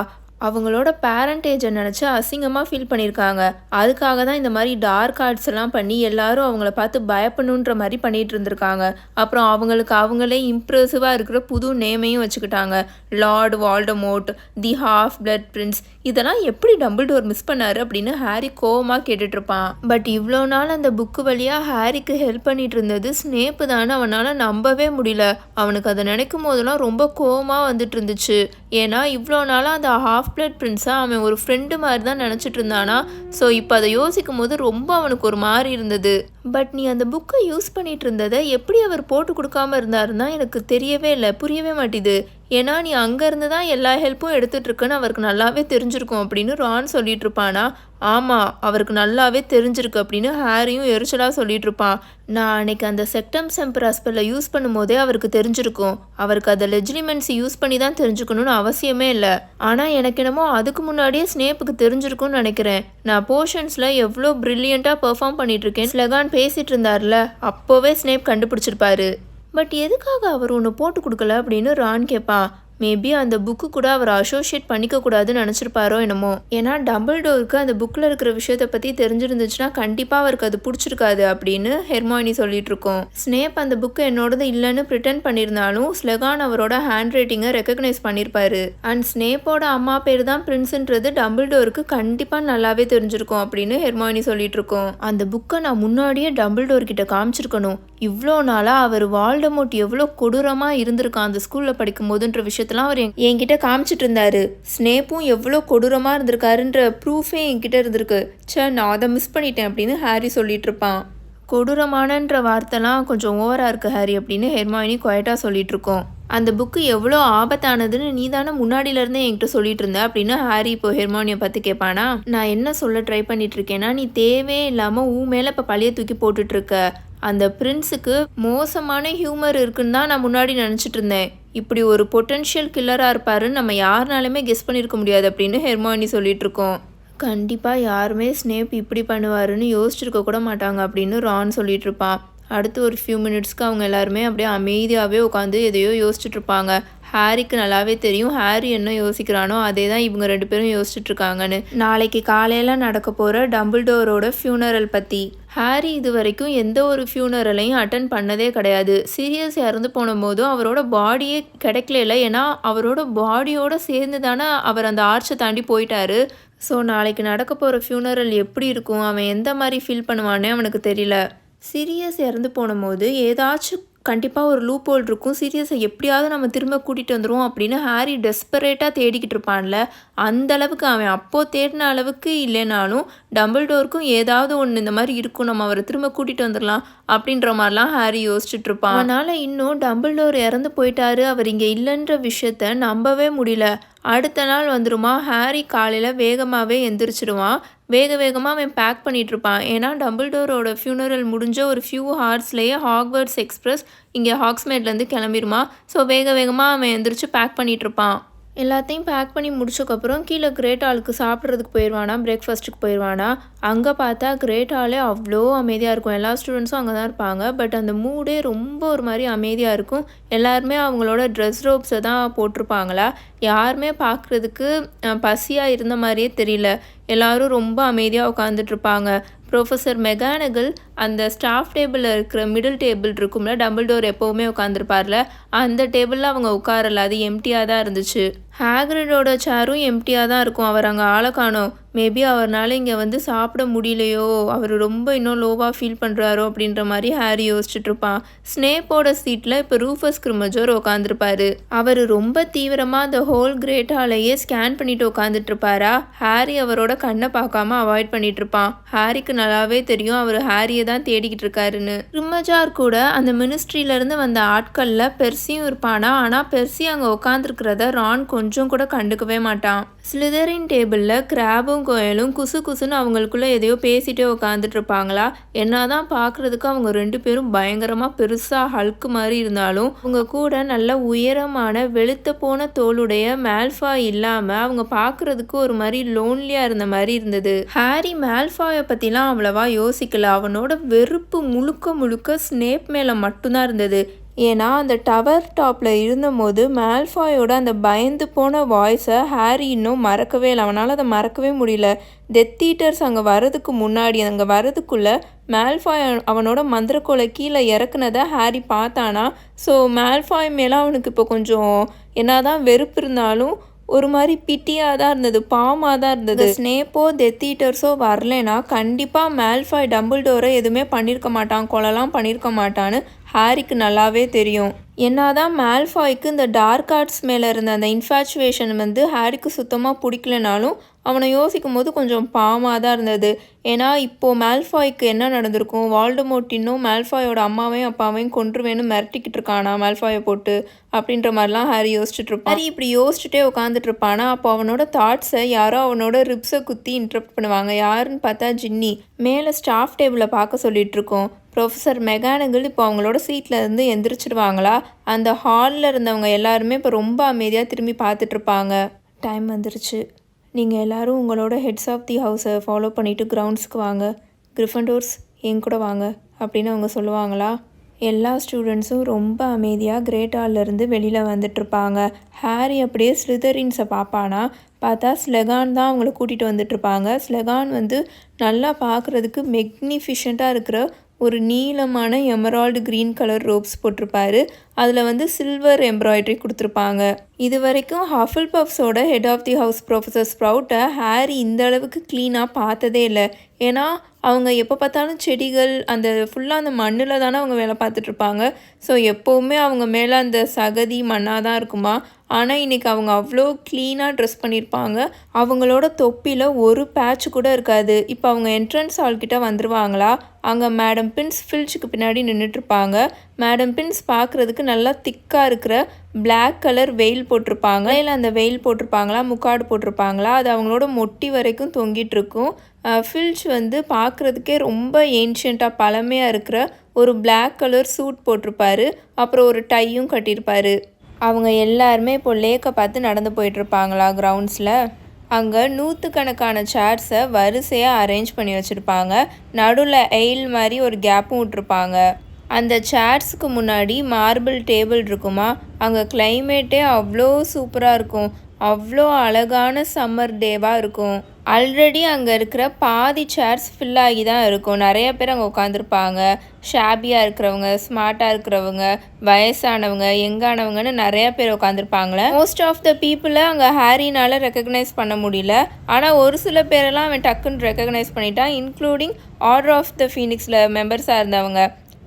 அவங்களோட பேரண்டேஜை நினச்சி அசிங்கமாக ஃபீல் பண்ணியிருக்காங்க. அதுக்காக தான் இந்த மாதிரி டார்க் ஆர்ட்ஸ் எல்லாம் பண்ணி எல்லாரும் அவங்கள பார்த்து பயப்படணுன்ற மாதிரி பண்ணிட்டு இருந்திருக்காங்க. அப்புறம் அவங்களுக்கு அவங்களே இம்ப்ரெசிவாக இருக்கிற புது நேமையும் வச்சுக்கிட்டாங்க. Lord Voldemort the half blood prince இதெல்லாம் எப்படி டபுள் டோர் மிஸ் பண்ணாரு அப்படின்னு ஹாரி கோவமாக கேட்டுட்ருப்பான் பட் இவ்வளோ நாள் அந்த புக்கு வழியாக ஹாரிக்கு ஹெல்ப் பண்ணிட்டு இருந்தது ஸ்னேப்பு தானே. அவனால் நம்பவே முடியல. அவனுக்கு அதை நினைக்கும் போதெல்லாம் ரொம்ப கோவமாக வந்துட்டு இருந்துச்சு. ஏன்னா இவ்வளோ நாளாக அந்த ஹாஃப் பிளட் பிரின்ஸாக அவன் ஒரு ஃப்ரெண்டு மாதிரி தான் நினச்சிட்டு இருந்தானா. ஸோ இப்போ அதை யோசிக்கும் போது ரொம்ப அவனுக்கு ஒரு மாதிரி இருந்தது. பட் நீ அந்த புக்கை யூஸ் பண்ணிகிட்டு இருந்ததை எப்படி அவர் போட்டு கொடுக்காம இருந்தாருன்னா எனக்கு தெரியவே இல்லை புரியவே மாட்டேது ஏன்னா நீ அங்கேருந்து தான் எல்லா ஹெல்ப்பும் எடுத்துகிட்ருக்குன்னு அவருக்கு நல்லாவே தெரிஞ்சிருக்கும் அப்படின்னு ரான் சொல்லிட்டு இருப்பானா? ஆமாம் அவருக்கு நல்லாவே தெரிஞ்சிருக்கு அப்படின்னு ஹாரியும் எரிச்சலாக சொல்லிட்டு இருப்பான். நான் அன்னைக்கு அந்த செப்டம் செம்பர் ஹாஸ்பிட்டலில் யூஸ் பண்ணும்போதே அவருக்கு தெரிஞ்சிருக்கும். அவருக்கு அதை லெஜிலிமெண்ட்ஸ் யூஸ் பண்ணி தான் தெரிஞ்சுக்கணும்னு அவசியமே இல்லை. ஆனால் எனக்கு என்னமோ அதுக்கு முன்னாடியே ஸ்னேப்புக்கு தெரிஞ்சிருக்கும்னு நினைக்கிறேன். நான் போர்ஷன்ஸில் எவ்வளோ ப்ரில்லியண்ட்டாக பெர்ஃபார்ம் பண்ணிட்டு இருக்கேன். ஸ்லெகான் பேசிகிட்டு இருந்தார்ல அப்போவே ஸ்னேப் கண்டுபிடிச்சிருப்பாரு. பட் எதுக்காக அவர் ஒன்று போட்டு கொடுக்கல அப்படின்னு ரான் கேட்பான் மேபி அந்த புக்கு கூட அவர் அசோசியேட் பண்ணிக்க கூடாதுன்னு நினச்சிருப்பாரோ என்னமோ. ஏன்னா டபுள் டோருக்கு அந்த புக்கில் இருக்கிற விஷயத்த பற்றி தெரிஞ்சிருந்துச்சுன்னா கண்டிப்பாக அவருக்கு அது பிடிச்சிருக்காது அப்படின்னு ஹெர்மாயினி சொல்லிட்டு இருக்கோம். ஸ்னேப் அந்த புக்கு என்னோடது இல்லைன்னு ப்ரிட்டன் பண்ணியிருந்தாலும் ஸ்லெகான் அவரோட ஹேண்ட் ரைட்டிங்கை ரெக்கக்னைஸ் பண்ணியிருப்பாரு. அண்ட் ஸ்னேப்போட அம்மா பேர் தான் பிரின்ஸுன்றது டபுள் டோருக்கு கண்டிப்பாக நல்லாவே தெரிஞ்சிருக்கும் அப்படின்னு ஹெர்மாயினி சொல்லிட்டு இருக்கோம். அந்த புக்கை நான் முன்னாடியே டபுள் டோர் கிட்ட காமிச்சிருக்கணும். இவ்வளோ நாளாக அவர் வால்டமோட் எவ்வளோ கொடூரமாக இருந்திருக்கான் அந்த ஸ்கூலில் படிக்கும் போதுன்ற விஷயத்தெல்லாம் அவர் என்- என்கிட்ட காமிச்சிட்டு இருந்தாரு. ஸ்னேப்பும் எவ்வளோ கொடூரமாக இருந்திருக்காருன்ற ப்ரூஃபே என்கிட்ட இருந்திருக்கு. சே நான் அதை மிஸ் பண்ணிட்டேன் அப்படின்னு ஹாரி சொல்லிட்டு இருப்பான். கொடூரமானன்ற வார்த்தைலாம் கொஞ்சம் ஓவராக இருக்குது ஹாரி அப்படின்னு ஹெர்மாயினி குவைட்டாக சொல்லிட்டு இருக்கோம். அந்த புக்கு எவ்வளோ ஆபத்தானதுன்னு நீ தானே முன்னாடியிலேருந்தே என்கிட்ட சொல்லிட்டு இருந்த அப்படின்னு ஹாரி இப்போ ஹெர்மானியை பார்த்து கேட்பானா? நான் என்ன சொல்ல ட்ரை பண்ணிட்டு இருக்கேன்னா நீ தேவையே இல்லாமல் ஊ மேலே இப்போ பழைய தூக்கி போட்டுட்ருக்க அந்த பிரின்ஸுக்கு மோசமான ஹியூமர் இருக்குன்னு தான் நான் முன்னாடி நினச்சிட்டு இருந்தேன். இப்படி ஒரு பொட்டென்ஷியல் கில்லராக இருப்பாருன்னு நம்ம யாருனாலுமே கெஸ் பண்ணியிருக்க முடியாது அப்படின்னு ஹெர்மானி சொல்லிட்டு இருக்கோம். கண்டிப்பாக யாருமே ஸ்னேப் இப்படி பண்ணுவாருன்னு யோசிச்சிருக்க கூட மாட்டாங்க அப்படின்னு ரான் சொல்லிட்டு இருப்பான். அடுத்து ஒரு ஃபியூ மினிட்ஸ்க்கு அவங்க எல்லாருமே அப்படியே அமைதியாகவே உட்காந்து எதையோ யோசிச்சுட்டு இருப்பாங்க. ஹாரிக்கு நல்லாவே தெரியும் ஹாரி என்ன யோசிக்கிறானோ அதே தான் இவங்க ரெண்டு பேரும் யோசிச்சுட்டு இருக்காங்கன்னு. நாளைக்கு காலையில் நடக்க போகிற டபுள் டோரோட ஃபியூனரல் பற்றி ஹாரி இது வரைக்கும் எந்த ஒரு ஃபியூனரலையும் அட்டன் பண்ணதே கிடையாது. சீரியஸ் இறந்து போன போதும் அவரோட பாடியே கிடைக்கல ஏன்னா அவரோட பாடியோட சேர்ந்து தானே அவர் அந்த ஆர்ச்சை தாண்டி போயிட்டாரு. ஸோ நாளைக்கு நடக்க போகிற ஃபியூனரல் எப்படி இருக்கும்? அவன் எந்த மாதிரி ஃபீல் பண்ணுவானே அவனுக்கு தெரியல. சீரியஸ் இறந்து போன போது ஏதாச்சும் கண்டிப்பாக ஒரு லூப் ஹோல் இருக்கும். சீரியஸை எப்படியாவது நம்ம திரும்ப கூட்டிகிட்டு வந்துடுவோம் அப்படின்னு ஹாரி டெஸ்பரேட்டாக தேடிக்கிட்டு இருப்பான்ல. அந்த அளவுக்கு அவன் அப்போது தேடின அளவுக்கு இல்லைனாலும் டபுள் டோருக்கும் ஏதாவது ஒன்று இந்த மாதிரி இருக்கும். நம்ம அவரை திரும்ப கூட்டிகிட்டு வந்துடலாம் அப்படின்ற மாதிரிலாம் ஹாரி யோசிச்சுட்டு இருப்பான். அதனால் இன்னும் டபுள் டோர் இறந்து போயிட்டாரு. அவர் இங்கே இல்லைன்ற விஷயத்த நம்பவே முடியல. அடுத்த நாள் வந்துடுமா ஹாரி காலையில் வேகமாகவே எந்திரிச்சிடுவான். வேக வேகமாக அவன் பேக் பண்ணிகிட்டு இருப்பான் ஏன்னா டோரோட ஃபியூனரல் முடிஞ்ச ஒரு ஃபியூ ஹார்ஸ்லேயே ஹாக்வர்ட்ஸ் எக்ஸ்ப்ரெஸ் இங்கே ஹாக்ஸ்மேட்லேருந்து கிளம்பிடுமா ஸோ வேக வேகமாக அவன் எந்திரிச்சு பேக் பண்ணிகிட்ருப்பான் எல்லாத்தையும் பேக் பண்ணி முடிச்சக்கப்புறம் கீழே கிரேட் ஹாலுக்கு சாப்பிட்றதுக்கு போயிடுவானா பிரேக்ஃபாஸ்ட்டுக்கு போயிடுவானா அங்கே பார்த்தா கிரேட் ஹாலே அவ்வளோ அமைதியாக இருக்கும். எல்லா ஸ்டூடெண்ட்ஸும் அங்கே தான் இருப்பாங்க. பட் அந்த மூடே ரொம்ப ஒரு மாதிரி அமைதியாக இருக்கும். எல்லாருமே அவங்களோட ட்ரெஸ் ரோப்ஸை தான் போட்டிருப்பாங்களா? யாருமே பார்க்குறதுக்கு பசியாக இருந்த மாதிரியே தெரியல. எல்லோரும் ரொம்ப அமைதியாக உட்காந்துட்ருப்பாங்க ப்ரொஃபஸர் மெகானகல் அந்த ஸ்டாஃப் டேபிளில் இருக்கிற மிடில் டேபிள் இருக்கும்ல டபுள் டோர் எப்போவுமே உட்காந்துருப்பார்ல அந்த டேபிளில் அவங்க உட்காரல அது எம்டியாக தான் இருந்துச்சு. ஹேக்ரிடோட சேரும் எம்டியாக தான் இருக்கும். அவர் அங்கே ஆளை காணோம். மேபி அவர்னால இங்கே வந்து சாப்பிட முடியலையோ அவர் ரொம்ப இன்னும் லோவாக ஃபீல் பண்ணுறாரோ அப்படின்ற மாதிரி ஹாரி யோசிச்சுட்டு இருப்பான். ஸ்னேப்போட சீட்டில் இப்போ ரூஃபஸ் கிரிமஜோர் உட்காந்துருப்பாரு அவர் ரொம்ப தீவிரமாக அந்த ஹோல் கிரேட் ஹாலையே ஸ்கேன் பண்ணிட்டு உட்காந்துட்டு இருப்பாரா? ஹாரி அவரோட கண்ணை பார்க்காம அவாய்ட் பண்ணிட்டு இருப்பான். ஹாரிக்கு நல்லாவே தெரியும் அவர் ஹாரியை தான் தேடிக்கிட்டு இருக்காருன்னு ரிம்மஜார் கூட அந்த மினிஸ்ட்ரியிலேருந்து வந்த ஆட்களில் பெர்சியும் இருப்பானா? ஆனால் பெர்சி அங்கே உட்காந்துருக்கிறத ரான் கொஞ்சம் கூட கண்டுக்கவே மாட்டான். ஸ்லிதரின் டேபிளில் கிராபும் கோயலும் குசு குசுன்னு அவங்களுக்குள்ளே எதையோ பேசிகிட்டே உட்காந்துட்டு இருப்பாங்களா என்னதான் பார்க்குறதுக்கு அவங்க ரெண்டு பேரும் பயங்கரமாக பெருசாக ஹல்க்கு மாதிரி இருந்தாலும் அவங்க கூட நல்ல உயரமான வெளுத்த போன தோளுடைய மேல்ஃபா இல்லாமல் அவங்க பார்க்குறதுக்கு ஒரு மாதிரி லோன்லியாக இருந்த மாதிரி இருந்தது. ஹாரி மேல்ஃபாயை பற்றிலாம் அவ்வளவா யோசிக்கல. அவனோட வெறுப்பு முழுக்க முழுக்க ஸ்னேப் மேலே மட்டும்தான் இருந்தது. ஏன்னா அந்த டவர் டாப்பில் இருந்தபோது மேல்ஃபாயோட அந்த பயந்து போன வாய்ஸை ஹாரி இன்னும் மறக்கவே இல்லை. அவனால் அதை மறக்கவே முடியல. டெத் ஈட்டர்ஸ் அங்கே வரதுக்கு முன்னாடி அங்கே வரதுக்குள்ளே மேல்ஃபாய் அவனோட மந்திரக்கோலை கீழே இறக்குனதை ஹாரி பார்த்தானா. ஸோ மேல்ஃபாய் மேலே அவனுக்கு இப்போ கொஞ்சம் என்னதான் வெறுப்பு இருந்தாலும் ஒரு மாதிரி பிட்டியாக தான் இருந்தது பாமாக தான் இருந்தது. ஸ்னேப்போ டெத் ஈட்டர்ஸோ வரலனா கண்டிப்பாக மேல்ஃபாய் டபுள் டோரை எதுவுமே பண்ணியிருக்க மாட்டான் கொலைலாம் பண்ணியிருக்க மாட்டான்னு ஹாரிக்கு நல்லாவே தெரியும். என்னதான் மேல்ஃபாய்க்கு இந்த டார்க் ஆர்ட்ஸ் மேலே இருந்த அந்த இன்ஃபேச்சுவேஷன் வந்து ஹாரிக்கு சுத்தமாக பிடிக்கலனாலும் அவனை யோசிக்கும் போது கொஞ்சம் பாவமாக தான் இருந்தது. ஏன்னா இப்போது மேல்ஃபாய்க்கு என்ன நடந்திருக்கும்? வால்டமோட் இன்னும் மேல்ஃபாயோட அம்மாவையும் அப்பாவையும் கொன்றுவேன்னு மிரட்டிக்கிட்டு இருக்கானா மேல்ஃபாயை போட்டு? அப்படின்ற மாதிரிலாம் ஹாரி யோசிச்சுட்டு இருப்பான். ஹாரி இப்படி யோசிச்சுட்டே உட்காந்துட்டு இருப்பானா? அப்போ அவனோட தாட்ஸை யாரோ அவனோட ரிப்ஸை குத்தி இன்ட்ரப்ட் பண்ணுவாங்க. யாருன்னு பார்த்தா ஜின்னி மேலே ஸ்டாஃப் டேபிளில் பார்க்க சொல்லிட்டு இருக்கோம். ப்ரொஃபஸர் மெகானகிள் இப்போ அவங்களோட சீட்டில் இருந்து எந்திரிச்சிடுவாங்களா? அந்த ஹாலில் இருந்தவங்க எல்லாருமே இப்போ ரொம்ப அமைதியாக திரும்பி பார்த்துட்ருப்பாங்க டைம் வந்துருச்சு. நீங்கள் எல்லோரும் உங்களோட ஹெட்ஸ் ஆஃப் தி ஹவுஸை ஃபாலோ பண்ணிவிட்டு கிரவுண்ட்ஸ்க்கு வாங்க. கிரிஃபண்டோர்ஸ் என் கூட வாங்க அப்படின்னு அவங்க சொல்லுவாங்களா? எல்லா ஸ்டூடெண்ட்ஸும் ரொம்ப அமைதியாக கிரேட் ஹால்லேருந்து வெளியில் வந்துட்டுருப்பாங்க. ஹாரி அப்படியே ஸ்லிதரின்ஸை பார்ப்பானா? பார்த்தா ஸ்லெகான் தான் அவங்கள கூட்டிகிட்டு வந்துட்டுருப்பாங்க. ஸ்லெகான் வந்து நல்லா பார்க்குறதுக்கு மெக்னிஃபிஷண்ட்டாக இருக்கிற ஒரு நீளமான எமரால்டு க்ரீன் கலர் ரோப்ஸ் போட்டிருப்பாரு. அதில் வந்து சில்வர் எம்ப்ராய்டரி கொடுத்துருப்பாங்க. இது வரைக்கும் ஹஃபில் பஃப்ஸோட head of the house professor ஸ்ப்ரவுட்டை Harry இந்த அளவுக்கு க்ளீனாக பார்த்ததே இல்லை. ஏன்னா அவங்க எப்போ பார்த்தாலும் செடிகள் அந்த ஃபுல்லாக அந்த மண்ணில் தானே அவங்க வேலை பார்த்துட்ருப்பாங்க ஸோ எப்போவுமே அவங்க மேலே அந்த சகதி மண்ணாக தான் இருக்குமா? ஆனால் இன்றைக்கி அவங்க அவ்வளோ க்ளீனாக ட்ரெஸ் பண்ணியிருப்பாங்க அவங்களோட தொப்பியில் ஒரு பேட்ச் கூட இருக்காது. இப்போ அவங்க என்ட்ரன்ஸ் ஹால்கிட்ட வந்துடுவாங்களா அங்கே மேடம் பின்ஸ் ஃபில்ச்சுக்கு பின்னாடி நின்றுட்டுருப்பாங்க மேடம் பின்ஸ் பார்க்குறதுக்கு நல்லா திக்காக இருக்கிற பிளாக் கலர் வெயில் போட்டிருப்பாங்க இல்லை அந்த வெயில் போட்டிருப்பாங்களா முக்காடு போட்டிருப்பாங்களா அது அவங்களோட மொட்டி வரைக்கும் தொங்கிட்டுருக்கும் ஃபில்ச் வந்து பார்க்குறதுக்கே ரொம்ப ஏன்ஷியண்ட்டாக பழமையாக இருக்கிற ஒரு பிளாக் கலர் சூட் போட்டிருப்பாரு அப்புறம் ஒரு டையும் கட்டியிருப்பாரு அவங்க எல்லாருமே இப்போ லேக்கை பார்த்து நடந்து போயிட்டுருப்பாங்களா கிரவுண்ட்ஸில் அங்கே நூற்றுக்கணக்கான சேர்ஸை வரிசையாக அரேஞ்ச் பண்ணி வச்சுருப்பாங்க. நடுவில் எயில் மாதிரி ஒரு கேப்பும் விட்ருப்பாங்க அந்த சேர்ஸுக்கு முன்னாடி மார்பிள் டேபிள் இருக்குமா? அங்கே கிளைமேட்டே அவ்வளோ சூப்பராக இருக்கும். அவ்வளோ அழகான சம்மர் டேவாக இருக்கும். ஆல்ரெடி அங்கே இருக்கிற பாதி சேர்ஸ் ஃபில்லாகி தான் இருக்கும். நிறைய பேர் அங்கே உட்காந்துருப்பாங்க ஷாபியாக இருக்கிறவங்க ஸ்மார்ட்டாக இருக்கிறவங்க வயசானவங்க எங்கானவங்கன்னு நிறைய பேர் உட்காந்துருப்பாங்களே மோஸ்ட் ஆஃப் த பீப்புளை அங்கே ஹாரினால் ரெக்கக்னைஸ் பண்ண முடியல. ஆனால் ஒரு சில பேரெல்லாம் அவன் டக்குன்னு ரெக்கக்னைஸ் பண்ணிட்டான் இன்க்ளூடிங் ஆர்டர் ஆஃப் த ஃபீனிக்ஸில் மெம்பர்ஸாக இருந்தவங்க.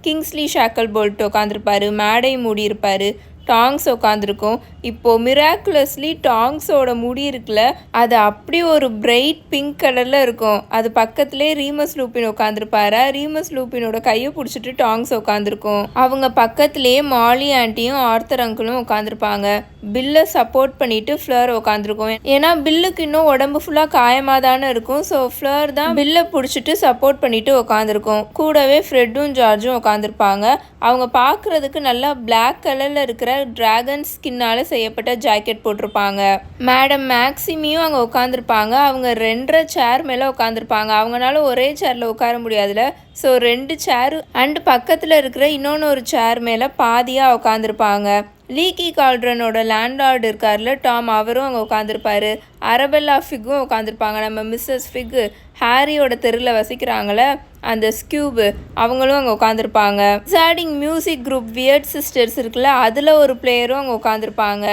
கிங்ஸ்லி ஷாக்கல் போல்ட் உட்காந்துருப்பாரு மேடை மூடி இருப்பார் டாங்ஸ் உட்காந்துருக்கும் இப்போது மிராக்குலஸ்லி டாங்ஸோட முடி இருக்குல்ல அது அப்படி ஒரு பிரைட் பிங்க் கலரில் இருக்கும். அது பக்கத்துலேயே ரீமஸ் லூப்பின் உட்காந்துருப்பாரு ரீமஸ் லூப்பினோட கையை பிடிச்சிட்டு டாங்ஸ் உட்காந்துருக்கும் அவங்க பக்கத்துலேயே மாலி ஆண்டியும் ஆர்த்தர் அங்கிளும் உட்காந்துருப்பாங்க பில்லை சப்போர்ட் பண்ணிட்டு ஃப்ளர் உட்காந்துருக்கும் ஏன்னா பில்லுக்கு இன்னும் உடம்பு ஃபுல்லாக காயமாக தானே இருக்கும். ஸோ ஃப்ளர் தான் பில்லை பிடிச்சிட்டு சப்போர்ட் பண்ணிட்டு உட்காந்துருக்கும் கூடவே ஃப்ரெட்டும் ஜார்ஜும் உட்காந்துருப்பாங்க அவங்க பார்க்குறதுக்கு நல்லா பிளாக் கலரில் இருக்கிற டிராகன் ஸ்கின்னால் செய்யப்பட்ட ஜாக்கெட் போட்டிருப்பாங்க. மேடம் மேக்ஸிமியும் அங்கே உட்காந்துருப்பாங்க அவங்க ரெண்டரை சேர் மேலே உட்காந்துருப்பாங்க அவங்களால ஒரே சேரில் உட்கார முடியாதுல. ஸோ ரெண்டு சேரு அண்டு பக்கத்தில் இருக்கிற இன்னொன்று ஒரு சேர் மேலே பாதியாக உட்காந்துருப்பாங்க லீக்கி கால்ட்ரனோட லேண்ட்லார்டு இருக்கார்ல டாம் அவரும் அங்கே உட்காந்துருப்பாரு அரபெல்லா ஃபிக்கும் உட்காந்துருப்பாங்க நம்ம மிஸ்ஸஸ் ஃபிக்கு ஹாரியோட தெருவில் வசிக்கிறாங்களே அந்த ஸ்கியூபு அவங்களும் அங்கே உட்காந்துருப்பாங்க சாடிங் மியூசிக் குரூப் வியர்ட் சிஸ்டர்ஸ் இருக்குல்ல அதில் ஒரு பிளேயரும் அங்கே உட்காந்துருப்பாங்க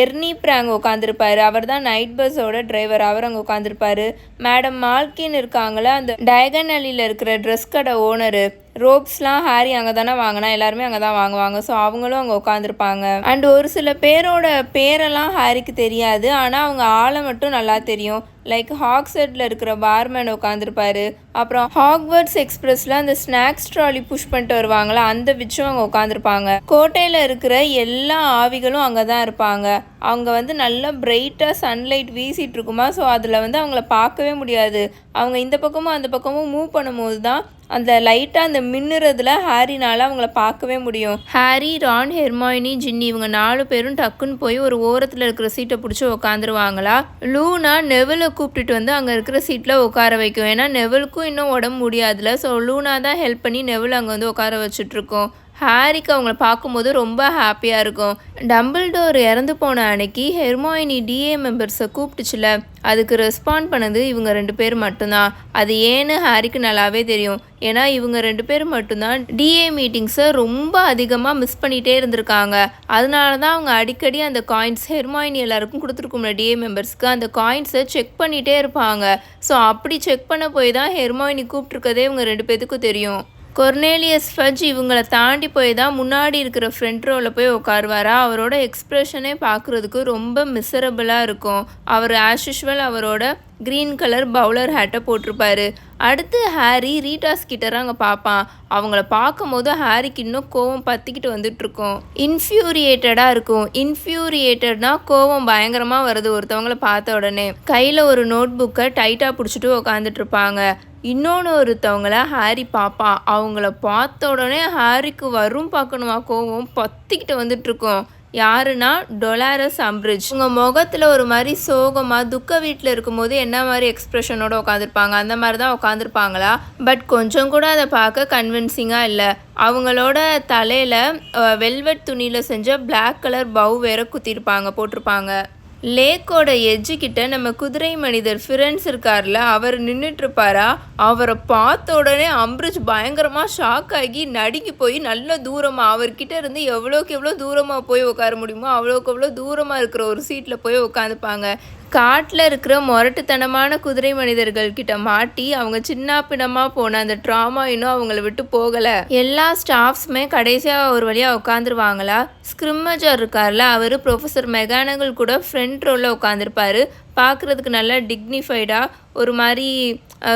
எர்னி பிராங் உட்காந்துருப்பாரு அவர் தான் நைட் பஸ்ஸோட டிரைவர் அவர் அங்கே உட்காந்துருப்பாரு மேடம் மால்கின் இருக்காங்களே அந்த டயகனலியில் இருக்கிற ட்ரெஸ் கடை ஓனரு ரோப்ஸ்லாம் ஹாரி அங்கே தானே வாங்கினா எல்லாருமே அங்கே தான் வாங்குவாங்க. ஸோ அவங்களும் அங்கே உட்காந்துருப்பாங்க அண்ட் ஒரு சில பேரோட பேரெல்லாம் ஹாரிக்கு தெரியாது. ஆனால் அவங்க ஆளை மட்டும் நல்லா தெரியும். லைக் ஹாக்செட்டில் இருக்கிற பார்மேன் உட்காந்துருப்பாரு அப்புறம் ஹாக்வர்ட்ஸ் எக்ஸ்பிரஸில் அந்த ஸ்நாக்ஸ் ட்ராலி புஷ் பண்ணிட்டு வருவாங்களா அந்த விச்சும் அவங்க உட்காந்துருப்பாங்க கோட்டையில் இருக்கிற எல்லா ஆவிகளும் அங்கே தான் இருப்பாங்க. அவங்க வந்து நல்லா பிரைட்டாக சன்லைட் வீசிட்டு இருக்குமா ஸோ அதில் வந்து அவங்கள பார்க்கவே முடியாது. அவங்க இந்த பக்கமும் அந்த பக்கமும் மூவ் பண்ணும்போது தான் அந்த லைட்டாக அந்த மின்னுறதுல ஹாரினால் அவங்கள பார்க்கவே முடியும். ஹாரி ரான் ஹெர்மாயினி ஜின்னி இவங்க நாலு பேரும் டக்குன்னு போய் ஒரு ஓரத்தில் இருக்கிற சீட்டை பிடிச்சி உட்காந்துருவாங்களா லூனா நெவில கூப்பிட்டுட்டு வந்து அங்கே இருக்கிற சீட்டில் உட்கார வைக்கும். ஏன்னா நெவலுக்கும் இன்னும் உடம்பு முடியாதுல. ஸோ லூனா தான் ஹெல்ப் பண்ணி நெவல் அங்கே வந்து உட்கார வச்சுட்ருக்கோம் ஹாரிக்கு அவங்கள பார்க்கும்போது ரொம்ப ஹாப்பியாக இருக்கும். டம்பிள் டோர் இறந்து போன அன்னைக்கு ஹெர்மாயினி டிஏ மெம்பர்ஸை கூப்பிட்டுச்சுல. அதுக்கு ரெஸ்பாண்ட் பண்ணது இவங்க ரெண்டு பேர் மட்டும்தான். அது ஏன்னு ஹாரிக்கு நல்லாவே தெரியும். ஏன்னா இவங்க ரெண்டு பேர் மட்டும்தான் டிஏ மீட்டிங்ஸை ரொம்ப அதிகமாக மிஸ் பண்ணிகிட்டே இருந்திருக்காங்க. அதனால தான் அவங்க அடிக்கடி அந்த காயின்ஸ் ஹெர்மாயினி எல்லாருக்கும் கொடுத்துருக்கும்ல டிஏ மெம்பர்ஸ்க்கு அந்த காயின்ஸை செக் பண்ணிகிட்டே இருப்பாங்க. ஸோ அப்படி செக் பண்ண போய் தான் ஹெர்மாயினி கூப்பிட்ருக்கதே இவங்க ரெண்டு பேத்துக்கும் தெரியும். கொர்னேலியஸ் ஃபஜ் இவங்களை தாண்டி போய் தான் முன்னாடி இருக்கிற ஃப்ரண்ட் ரோவில் போய் உட்காருவாரா அவரோட எக்ஸ்ப்ரெஷனே பார்க்குறதுக்கு ரொம்ப மிசரபிளாக இருக்கும். அவர் ஆஸ் யூஷுவல் அவரோட க்ரீன் கலர் பவுலர் ஹேட்டை போட்டிருப்பாரு. அடுத்து ஹாரி ரீட்டாஸ் கிட்ட அங்கே பார்ப்பான். அவங்கள பார்க்கும்போது ஹாரிக்கு இன்னும் கோவம் பற்றிக்கிட்டு வந்துட்டுருக்கோம். இன்ஃபியூரியேட்டடாக இருக்கும். இன்ஃபியூரியேட்டட்னா கோவம் பயங்கரமாக வருது ஒருத்தவங்கள பார்த்த உடனே. கையில் ஒரு நோட் புக்கை டைட்டாக பிடிச்சிட்டு உட்காந்துட்டு இருப்பாங்க இன்னொன்று ஒருத்தவங்கள ஹாரி பாப்பா அவங்கள பார்த்த உடனே ஹாரிக்கு வரும் பார்க்கணுமா கோவம் பத்திக்கிட்டு வந்துட்டுருக்கோம். யாருன்னா டொலாரஸ் அம்ப்ரிட்ஜ். உங்கள் முகத்தில் ஒரு மாதிரி சோகமாக துக்க வீட்டில் இருக்கும்போது என்ன மாதிரி எக்ஸ்ப்ரெஷனோட உட்காந்துருப்பாங்க அந்த மாதிரி தான் உட்காந்துருப்பாங்களா பட் கொஞ்சம் கூட அதை பார்க்க கன்வின்சிங்காக இல்லை. அவங்களோட தலையில் வெல்வெட் துணியில் செஞ்ச பிளாக் கலர் பவு வேற குத்திருப்பாங்க போட்டிருப்பாங்க. லேக்கோட எஜ்ஜுக்கிட்ட நம்ம குதிரை மனிதர் ஃபிரன்ஸ் இருக்கார்ல அவர் நின்றுட்டு இருப்பாரா அவரை பார்த்த உடனே அம்ரிஜ் பயங்கரமாக ஷாக் ஆகி நடுங்கி போய் நல்ல தூரமாக அவர்கிட்ட இருந்து எவ்வளோக்கு எவ்வளோ தூரமாக போய் உட்கார முடியுமோ அவ்வளோக்கு எவ்வளோ தூரமாக இருக்கிற ஒரு சீட்டில் போய் உட்காந்துப்பாங்க. காட்டில் இருக்கிற முரட்டுத்தனமான குதிரை மனிதர்கள் கிட்ட மாட்டி அவங்க சின்ன பின்னமாக போன அந்த ட்ராமா இன்னும் அவங்கள விட்டு போகலை. எல்லா ஸ்டாஃப்ஸுமே கடைசியாக ஒரு வழியாக உட்காந்துருவாங்களா ஸ்கிரிம்மஜர் இருக்கார்ல அவர் ப்ரொஃபஸர் மெகானகல் கூட ஃப்ரண்ட் ரோலில் உட்காந்துருப்பாரு பார்க்குறதுக்கு நல்லா டிக்னிஃபைடாக ஒரு மாதிரி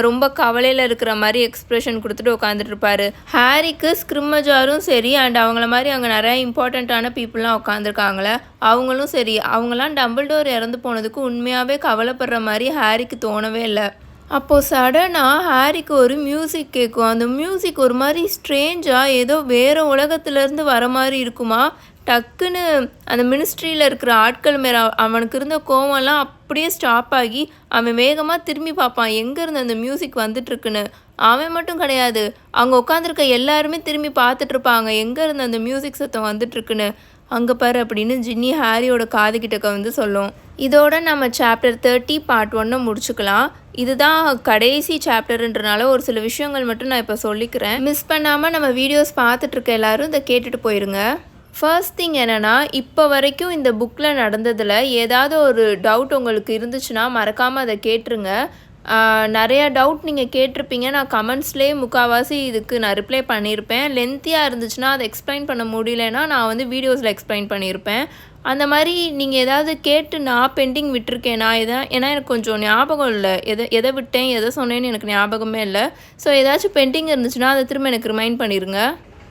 ரொம்ப கவலையில் இருக்கிற மாதிரி எக்ஸ்ப்ரெஷன் கொடுத்துட்டு உட்காந்துட்டு இருப்பாரு. ஹாரிக்கு ஸ்கிரிம்மஜாரும் சரி அண்ட் அவங்கள மாதிரி அங்கே நிறையா இம்பார்ட்டண்ட்டான பீப்புளெலாம் உட்காந்துருக்காங்களே அவங்களும் சரி. அவங்களாம் டபுள் டோர் இறந்து போனதுக்கு உண்மையாகவே கவலைப்படுற மாதிரி ஹாரிக்கு தோணவே இல்லை. அப்போது சடனாக ஹாரிக்கு ஒரு மியூசிக் கேட்கும் அந்த மியூசிக் ஒரு மாதிரி ஸ்ட்ரேஞ்சாக ஏதோ வேறு உலகத்துலேருந்து வர மாதிரி இருக்குமா? டக்குன்னு அந்த மினிஸ்ட்ரியில் இருக்கிற ஆட்கள் மேலே அவனுக்கு இருந்த கோவம்லாம் அப்படியே ஸ்டாப் ஆகி அவன் வேகமாக திரும்பி பார்ப்பான். எங்கேருந்து அந்த மியூசிக் வந்துட்டுருக்குன்னு? அவன் மட்டும் கிடையாது. அங்கே உட்காந்துருக்க எல்லாருமே திரும்பி பார்த்துட்ருப்பாங்க எங்கேருந்து அந்த மியூசிக் சத்தம் வந்துட்டுருக்குன்னு? அங்கே பாரு அப்படின்னு ஜின்னி ஹாரியோட காதுகிட்டக்க வந்து சொல்லும். இதோட நம்ம சாப்டர் தேர்ட்டி பார்ட் ஒன்னை முடிச்சுக்கலாம். இதுதான் கடைசி சாப்டர்ன்றனால ஒரு சில விஷயங்கள் மட்டும் நான் இப்போ சொல்லிக்கிறேன். மிஸ் பண்ணாமல் நம்ம வீடியோஸ் பார்த்துட்ருக்க எல்லாரும் இதை கேட்டுட்டு போயிருங்க. ஃபர்ஸ்ட் திங் என்னென்னா இப்போ வரைக்கும் இந்த புக்கில் நடந்ததில் ஏதாவது ஒரு டவுட் உங்களுக்கு இருந்துச்சுன்னா மறக்காமல் அதை கேட்டுருங்க. நிறையா டவுட் நீங்கள் கேட்டிருப்பீங்க. நான் கமெண்ட்ஸ்லேயே முக்கால்வாசி இதுக்கு நான் ரிப்ளை பண்ணியிருப்பேன். லென்த்தியாக இருந்துச்சுன்னா அதை எக்ஸ்பிளைன் பண்ண முடியலன்னா நான் வந்து வீடியோஸில் எக்ஸ்பிளைன் பண்ணியிருப்பேன். அந்த மாதிரி நீங்கள் ஏதாவது கேட்டு நான் பெண்டிங் விட்டுருக்கேனா? எதை ஏன்னா எனக்கு கொஞ்சம் ஞாபகம் இல்லை. எதை எதை விட்டேன் எதை சொன்னேன்னு எனக்கு ஞாபகமே இல்லை. ஸோ ஏதாச்சும் பெண்டிங் இருந்துச்சுன்னா அதை திரும்ப எனக்கு ரிமைண்ட் பண்ணிடுங்க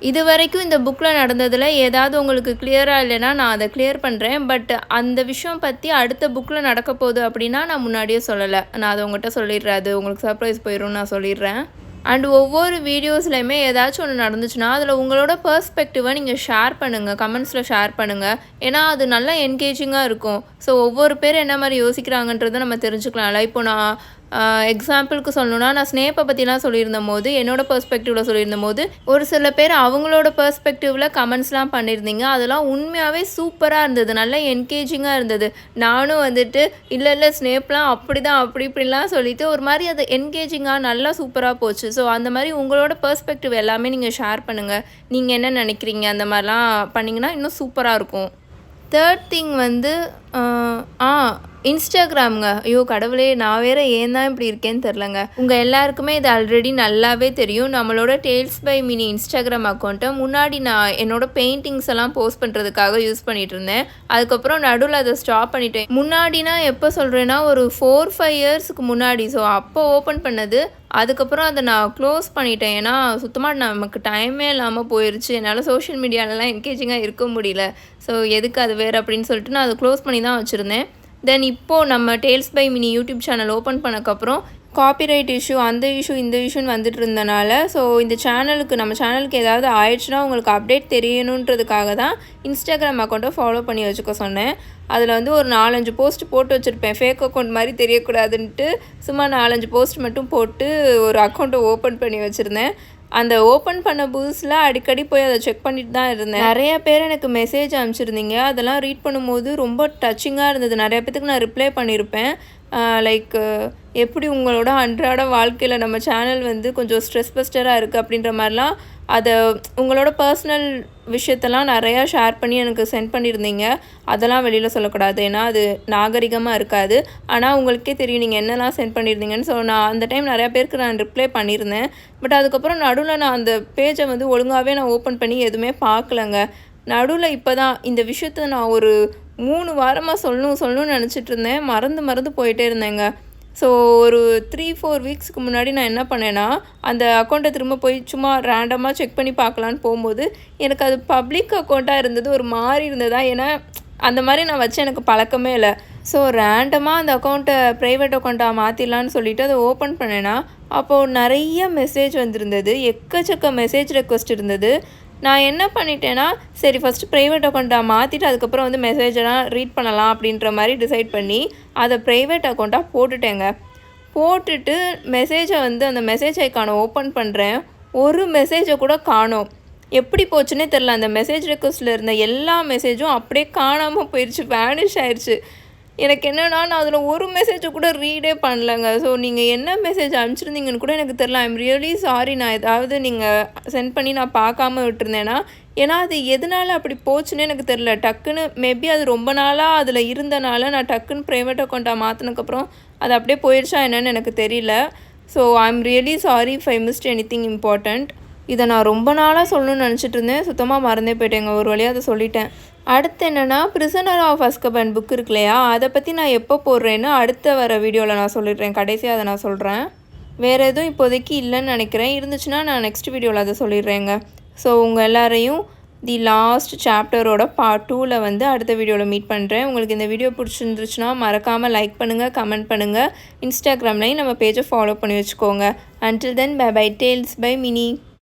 இது வரைக்கும் இந்த புக்கில் நடந்ததில் ஏதாவது உங்களுக்கு கிளியராக இல்லைன்னா நான் அதை கிளியர் பண்ணுறேன் பட் அந்த விஷயம் பற்றி அடுத்த புக்கில் நடக்க போகுது அப்படின்னா நான் முன்னாடியே சொல்லலை. நான் அதை உங்கள்கிட்ட சொல்லிடுறேன். அது உங்களுக்கு சர்ப்ரைஸ் போயிடும் நான் சொல்லிடுறேன். அண்ட் ஒவ்வொரு வீடியோஸ்லையுமே ஏதாச்சும் ஒன்று நடந்துச்சுன்னா அதில் உங்களோட பர்ஸ்பெக்டிவை நீங்கள் ஷேர் பண்ணுங்கள் கமெண்ட்ஸில் ஷேர் பண்ணுங்கள் ஏன்னா அது நல்லா என்கேஜிங்காக இருக்கும். ஸோ ஒவ்வொரு பேர் என்ன மாதிரி யோசிக்கிறாங்கன்றதை நம்ம தெரிஞ்சுக்கலாம்ல இப்போ நான் எக்ஸாம்பிளுக்கு சொல்லணுன்னா நான் ஸ்னேப்பை பற்றிலாம் சொல்லியிருந்தம் போது என்னோடய பர்ஸ்பெக்டிவில் சொல்லியிருந்த போது ஒரு சில பேர் அவங்களோட பர்ஸ்பெக்டிவில் கமெண்ட்ஸ்லாம் பண்ணியிருந்தீங்க. அதெல்லாம் உண்மையாகவே சூப்பராக இருந்தது. நல்லா என்கேஜிங்காக இருந்தது. நானும் வந்துட்டு இல்லை இல்லை ஸ்னேப்லாம் அப்படி தான் அப்படி இப்படிலாம் சொல்லிவிட்டு ஒரு மாதிரி அது என்கேஜிங்காக நல்லா சூப்பராக போச்சு. ஸோ அந்த மாதிரி உங்களோட பர்ஸ்பெக்டிவ் எல்லாமே நீங்கள் ஷேர் பண்ணுங்கள் நீங்கள் என்ன நினைக்கிறீங்க? அந்த மாதிரிலாம் பண்ணிங்கன்னா இன்னும் சூப்பராக இருக்கும். தேர்ட் திங் வந்து ஆ இன்ஸ்டாகிராம்ங்க. ஐயோ கடவுளே நான் வேற ஏன் தான் இப்படி இருக்கேன்னு தெரிலங்க உங்கள் எல்லாருக்குமே இது ஆல்ரெடி நல்லாவே தெரியும். நம்மளோட டேல்ஸ் பை மினி இன்ஸ்டாகிராம் அக்கௌண்ட்டை முன்னாடி நான் என்னோட பெயிண்டிங்ஸ் எல்லாம் போஸ்ட் பண்ணுறதுக்காக யூஸ் பண்ணிட்டு இருந்தேன். அதுக்கப்புறம் நடுவில் அதை ஸ்டாப் பண்ணிட்டேன். முன்னாடினா எப்போ சொல்கிறேன்னா ஒரு ஃபோர் ஃபைவ் இயர்ஸ்க்கு முன்னாடி. ஸோ அப்போ ஓப்பன் பண்ணது. அதுக்கப்புறம் அதை நான் க்ளோஸ் பண்ணிட்டேன். ஏன்னா சுத்தமாக நமக்கு டைமே இல்லாமல் போயிடுச்சு என்னால் சோஷியல் மீடியாலலாம் என்கேஜிங்காக இருக்க முடியல. ஸோ எதுக்கு அது வேறு அப்படின்னு சொல்லிட்டு நான் அதை க்ளோஸ் பண்ணி தான் வச்சுருந்தேன். தென் இப்போது நம்ம tales by mini YouTube channel open பண்ணக்கப்புறம் copyright issue அந்த இஷ்யூ இந்த இஷ்யூன்னு வந்துட்டு இருந்தனால ஸோ இந்த சேனலுக்கு நம்ம சேனலுக்கு ஏதாவது ஆயிடுச்சுன்னா உங்களுக்கு அப்டேட் தெரியணுன்றதுக்காக தான் இன்ஸ்டாகிராம் அக்கௌண்ட்டை ஃபாலோ பண்ணி வச்சுக்க சொன்னேன். அதில் வந்து ஒரு நாலஞ்சு போஸ்ட் போட்டு வச்சுருப்பேன். ஃபேக் அக்கௌண்ட் மாதிரி தெரியக்கூடாதுன்ட்டு சும்மா நாலஞ்சு போஸ்ட் மட்டும் போட்டு ஒரு அக்கௌண்ட்டை ஓப்பன் பண்ணி வச்சுருந்தேன். அந்த ஓப்பன் பண்ண புதுசில் அடிக்கடி போய் அதை செக் பண்ணிட்டு தான் இருந்தேன். நிறைய பேர் எனக்கு மெசேஜ் அனுப்பிச்சிருந்தீங்க. அதெல்லாம் ரீட் பண்ணும்போது ரொம்ப டச்சிங்காக இருந்தது. நிறைய பேத்துக்கு நான் ரிப்ளை பண்ணியிருப்பேன் லைக் எப்படி உங்களோட அன்றாட வாழ்க்கையில் நம்ம சேனல் வந்து கொஞ்சம் ஸ்ட்ரெஸ் பஸ்டராக இருக்குது அப்படின்ற மாதிரிலாம் அதை உங்களோட பர்சனல் விஷயத்தெல்லாம் நிறையா ஷேர் பண்ணி எனக்கு சென்ட் பண்ணியிருந்தீங்க. அதெல்லாம் வெளியில் சொல்லக்கூடாது. ஏன்னா அது நாகரிகமாக இருக்காது. ஆனால் உங்களுக்கே தெரியும் நீங்கள் என்னெல்லாம் சென்ட் பண்ணியிருந்தீங்கன்னு. ஸோ நான் அந்த டைம் நிறையா பேருக்கு நான் ரிப்ளை பண்ணியிருந்தேன். பட் அதுக்கப்புறம் நடுவில் நான் அந்த பேஜை வந்து ஒழுங்காகவே நான் ஓப்பன் பண்ணி எதுவுமே பார்க்கலங்க. நடுவில் இப்போ தான் இந்த விஷயத்த நான் ஒரு மூணு வாரமாக சொல்லணும் சொல்லணும்னு நினச்சிட்டு இருந்தேன். மறந்து மறந்து போயிட்டே இருந்தேங்க. ஸோ ஒரு த்ரீ ஃபோர் வீக்ஸ்க்கு முன்னாடி நான் என்ன பண்ணேன்னா அந்த அக்கௌண்ட்டை திரும்ப போய் சும்மா ரேண்டமாக செக் பண்ணி பார்க்கலான்னு போகும்போது எனக்கு அது பப்ளிக் அக்கௌண்ட்டாக இருந்தது ஒரு மாதிரி இருந்ததா? ஏன்னா அந்த மாதிரி நான் வச்சு எனக்கு பழக்கமே இல்லை. ஸோ ரேண்டமாக அந்த அக்கௌண்ட்டை ப்ரைவேட் அக்கௌண்ட்டாக மாற்றிடலான்னு சொல்லிவிட்டு அதை ஓப்பன் பண்ணேன்னா அப்போது நிறைய மெசேஜ் வந்திருந்தது எக்கச்சக்க மெசேஜ் ரெக்வஸ்ட் இருந்தது. நான் என்ன பண்ணிட்டேன்னா சரி ஃபஸ்ட்டு ப்ரைவேட் அக்கௌண்ட்டாக மாற்றிட்டு அதுக்கப்புறம் வந்து மெசேஜெல்லாம் ரீட் பண்ணலாம் அப்படின்ற மாதிரி டிசைட் பண்ணி அதை ப்ரைவேட் அக்கௌண்ட்டாக போட்டுட்டேங்க. போட்டுட்டு மெசேஜை வந்து அந்த மெசேஜ் ஐக்கானை ஓப்பன் பண்ணுறேன் ஒரு மெசேஜை கூட காணோம். எப்படி போச்சுன்னே தெரில அந்த மெசேஜ் ரெக்வஸ்ட்டில் இருந்த எல்லா மெசேஜும் அப்படியே காணாமல் போயிடுச்சு வேனிஷ் ஆயிடுச்சு எனக்கு என்னென்னா நான் அதில் ஒரு மெசேஜை கூட ரீடே பண்ணலங்க. ஸோ நீங்கள் என்ன மெசேஜ் அனுப்பிச்சிருந்தீங்கன்னு கூட எனக்கு தெரில ஐம் ரியலி சாரி நான் ஏதாவது நீங்கள் சென்ட் பண்ணி நான் பார்க்காம விட்டுருந்தேன்னா ஏன்னா அது எதனால் அப்படி போச்சுன்னு எனக்கு தெரில டக்குன்னு மேபி அது ரொம்ப நாளாக அதில் இருந்தனால நான் டக்குன்னு ப்ரைவேட் அக்கௌண்ட்டாக மாற்றினதுக்கப்புறம் அது அப்படியே போயிடுச்சா என்னன்னு எனக்கு தெரியல. So I am really sorry if I missed anything important இதை நான் ரொம்ப நாளாக சொல்லணும்னு நினச்சிட்டு இருந்தேன். சுத்தமாக மறந்தே போயிட்டேங்க. ஒரு வழியாக அதை சொல்லிட்டேன். அடுத்து என்னென்னா ப்ரிசனர் ஆஃப் அஸ்கபன் புக் இருக்கு இல்லையா? அதை பற்றி நான் எப்போ போடுறேன்னு அடுத்த வர வீடியோவில் நான் சொல்லிடுறேன். கடைசியாக அதை நான் சொல்கிறேன் வேறு எதுவும் இப்போதைக்கு இல்லைன்னு நினைக்கிறேன். இருந்துச்சுன்னா நான் நெக்ஸ்ட் வீடியோவில் அதை சொல்லிடுறேங்க. ஸோ உங்கள் எல்லாரையும் தி லாஸ்ட் சாப்டரோட பார்ட் டூவில் வந்து அடுத்த வீடியோவில் மீட் பண்ணுறேன் உங்களுக்கு இந்த வீடியோ பிடிச்சிருந்துச்சுன்னா மறக்காமல் லைக் பண்ணுங்கள் கமெண்ட் பண்ணுங்கள் இன்ஸ்டாகிராம்லையும் நம்ம பேஜை ஃபாலோ பண்ணி வச்சுக்கோங்க. Until then bye bye tales by mini